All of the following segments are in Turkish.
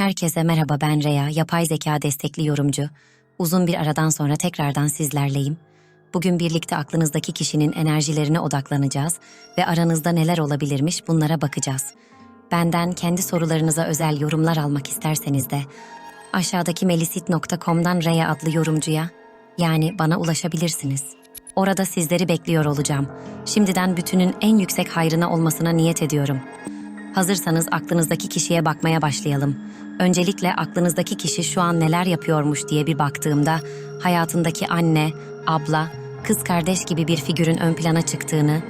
Herkese merhaba ben Reya, yapay zeka destekli yorumcu. Uzun bir aradan sonra tekrardan sizlerleyim. Bugün birlikte aklınızdaki kişinin enerjilerine odaklanacağız ve aranızda neler olabilirmiş bunlara bakacağız. Benden kendi sorularınıza özel yorumlar almak isterseniz de aşağıdaki melisit.com'dan Reya adlı yorumcuya yani bana ulaşabilirsiniz. Orada sizleri bekliyor olacağım. Şimdiden bütünün en yüksek hayrına olmasına niyet ediyorum. Hazırsanız aklınızdaki kişiye bakmaya başlayalım. Öncelikle aklınızdaki kişi şu an neler yapıyormuş diye bir baktığımda hayatındaki anne, abla, kız kardeş gibi bir figürün ön plana çıktığını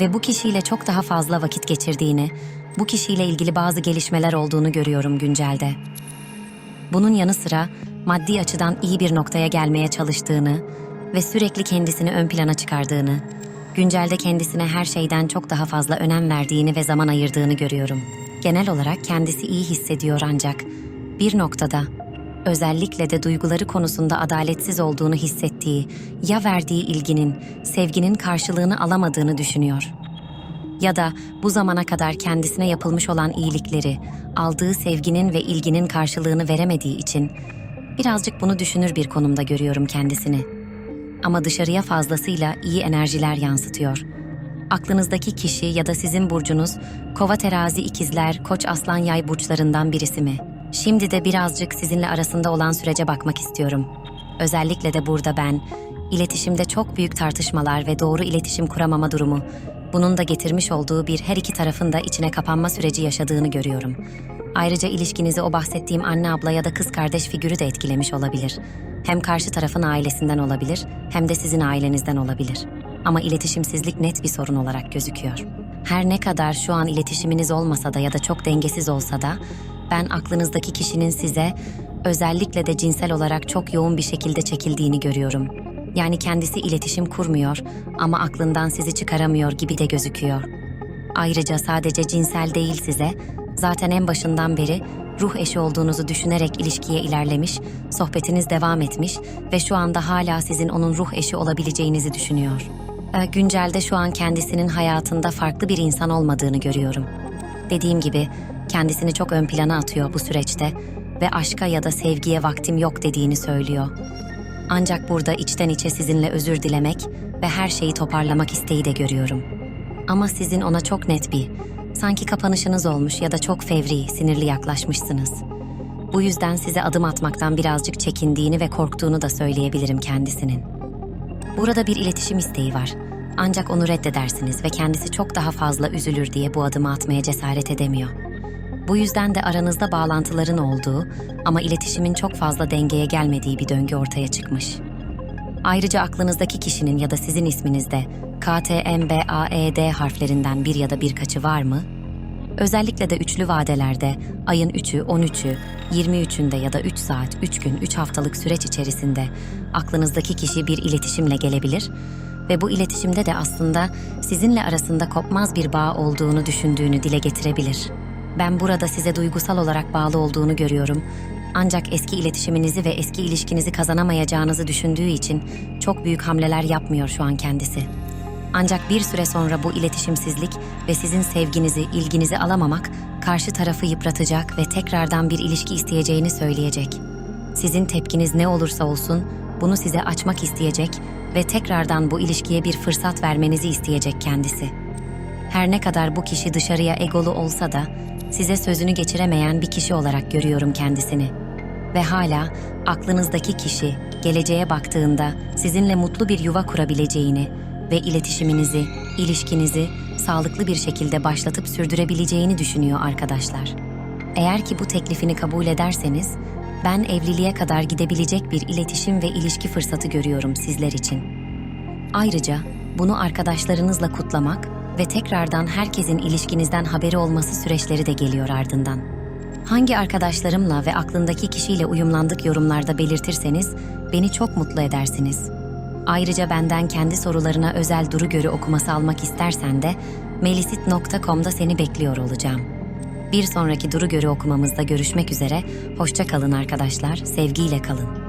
ve bu kişiyle çok daha fazla vakit geçirdiğini, bu kişiyle ilgili bazı gelişmeler olduğunu görüyorum güncelde. Bunun yanı sıra maddi açıdan iyi bir noktaya gelmeye çalıştığını ve sürekli kendisini ön plana çıkardığını, güncelde kendisine her şeyden çok daha fazla önem verdiğini ve zaman ayırdığını görüyorum. Genel olarak kendisi iyi hissediyor ancak bir noktada özellikle de duyguları konusunda adaletsiz olduğunu hissettiği ya verdiği ilginin, sevginin karşılığını alamadığını düşünüyor ya da bu zamana kadar kendisine yapılmış olan iyilikleri, aldığı sevginin ve ilginin karşılığını veremediği için birazcık bunu düşünür bir konumda görüyorum kendisini. Ama dışarıya fazlasıyla iyi enerjiler yansıtıyor. Aklınızdaki kişi ya da sizin burcunuz Kova Terazi İkizler, Koç Aslan Yay burçlarından birisi mi? Şimdi de birazcık sizinle arasında olan sürece bakmak istiyorum. Özellikle de burada ben iletişimde çok büyük tartışmalar ve doğru iletişim kuramama durumu, bunun da getirmiş olduğu bir her iki tarafın da içine kapanma süreci yaşadığını görüyorum. Ayrıca ilişkinizi o bahsettiğim anne abla ya da kız kardeş figürü de etkilemiş olabilir. Hem karşı tarafın ailesinden olabilir hem de sizin ailenizden olabilir. Ama iletişimsizlik net bir sorun olarak gözüküyor. Her ne kadar şu an iletişiminiz olmasa da ya da çok dengesiz olsa da ben aklınızdaki kişinin size özellikle de cinsel olarak çok yoğun bir şekilde çekildiğini görüyorum. Yani kendisi iletişim kurmuyor ama aklından sizi çıkaramıyor gibi de gözüküyor. Ayrıca sadece cinsel değil size, zaten en başından beri ruh eşi olduğunuzu düşünerek ilişkiye ilerlemiş, sohbetiniz devam etmiş ve şu anda hala sizin onun ruh eşi olabileceğinizi düşünüyor. Ee, güncelde şu an kendisinin hayatında farklı bir insan olmadığını görüyorum. Dediğim gibi kendisini çok ön plana atıyor bu süreçte ve aşka ya da sevgiye vaktim yok dediğini söylüyor. Ancak burada içten içe sizinle özür dilemek ve her şeyi toparlamak isteği de görüyorum. Ama sizin ona çok net bir, sanki kapanışınız olmuş ya da çok fevri, sinirli yaklaşmışsınız. Bu yüzden size adım atmaktan birazcık çekindiğini ve korktuğunu da söyleyebilirim kendisinin. Burada bir iletişim isteği var. Ancak onu reddedersiniz ve kendisi çok daha fazla üzülür diye bu adımı atmaya cesaret edemiyor. Bu yüzden de aranızda bağlantıların olduğu ama iletişimin çok fazla dengeye gelmediği bir döngü ortaya çıkmış. Ayrıca aklınızdaki kişinin ya da sizin isminizde K, T, M, B, A, E, D harflerinden bir ya da birkaçı var mı? Özellikle de üçlü vadelerde ayın 3'ü, 13'ü, 23'ünde ya da 3 saat, 3 gün, 3 haftalık süreç içerisinde aklınızdaki kişi bir iletişimle gelebilir ve bu iletişimde de aslında sizinle arasında kopmaz bir bağ olduğunu düşündüğünü dile getirebilir. Ben burada size duygusal olarak bağlı olduğunu görüyorum. Ancak eski iletişiminizi ve eski ilişkinizi kazanamayacağınızı düşündüğü için çok büyük hamleler yapmıyor şu an kendisi. Ancak bir süre sonra bu iletişimsizlik ve sizin sevginizi, ilginizi alamamak karşı tarafı yıpratacak ve tekrardan bir ilişki isteyeceğini söyleyecek. Sizin tepkiniz ne olursa olsun bunu size açmak isteyecek ve tekrardan bu ilişkiye bir fırsat vermenizi isteyecek kendisi. Her ne kadar bu kişi dışarıya egolu olsa da size sözünü geçiremeyen bir kişi olarak görüyorum kendisini. Ve hala aklınızdaki kişi geleceğe baktığında sizinle mutlu bir yuva kurabileceğini ve iletişiminizi, ilişkinizi sağlıklı bir şekilde başlatıp sürdürebileceğini düşünüyor arkadaşlar. Eğer ki bu teklifini kabul ederseniz ben evliliğe kadar gidebilecek bir iletişim ve ilişki fırsatı görüyorum sizler için. Ayrıca bunu arkadaşlarınızla kutlamak ve tekrardan herkesin ilişkinizden haberi olması süreçleri de geliyor ardından. Hangi arkadaşlarımla ve aklındaki kişiyle uyumlandık yorumlarda belirtirseniz beni çok mutlu edersiniz. Ayrıca benden kendi sorularına özel duru görü okuması almak istersen de melisit.com'da seni bekliyor olacağım. Bir sonraki duru görü okumamızda görüşmek üzere, hoşça kalın arkadaşlar, sevgiyle kalın.